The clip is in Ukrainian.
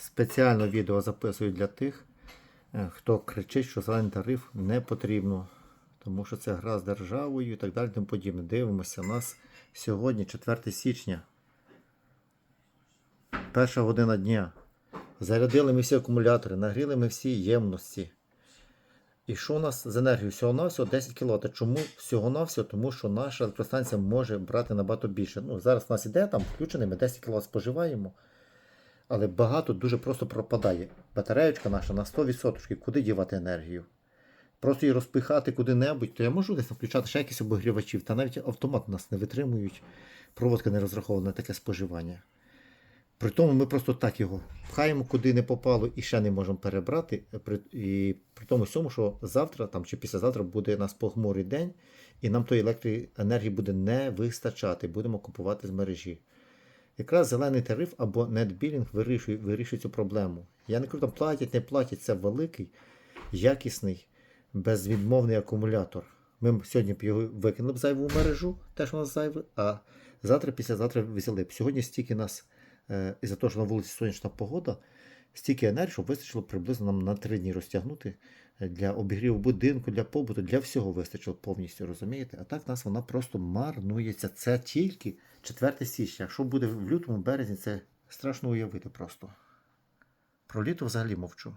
Спеціально відео записую для тих, е, хто кричить, що зелений тариф не потрібно, тому що це гра з державою і так далі. Тому подібне. Дивимося. У нас сьогодні 4 січня. Перша година дня. Зарядили ми всі акумулятори, нагріли ми всі ємності. І що у нас з енергією? Всього-навсього 10 кВт. Чому всього-навсього? Тому що наша електростанція може брати набагато більше. Ну, зараз у нас іде там включений, ми 10 кВт споживаємо. Але багато дуже просто пропадає. Батареєчка наша на 100%. Куди дівати енергію? Просто її розпихати куди-небудь, то я можу десь включати ще якісь обігрівачів, та навіть автомат нас не витримують. Проводка не розрахована на таке споживання. При тому ми просто так його пхаємо, куди не попало, і ще не можемо перебрати. При, і при тому всьому, що завтра там, чи післязавтра буде у нас похмурий день, і нам тої електроенергії буде не вистачати, будемо купувати з мережі. Якраз зелений тариф або нетбілінг вирішує, вирішує цю проблему. Я не кажу, там платять, не платять, це великий, якісний, безвідмовний акумулятор. Ми сьогодні б його викинули б зайву мережу, теж у нас зайве, а завтра, післязавтра взяли б. Сьогодні стільки нас, е, із-за того, що на вулиці сонячна погода, стільки енергії, щоб вистачило приблизно нам на три дні розтягнути е, для обігріву будинку, для побуту, для всього вистачило повністю, розумієте? А так в нас вона просто марнується. Це тільки 4 січня. Якщо буде в лютому березні, це страшно уявити просто. Про літо взагалі мовчу.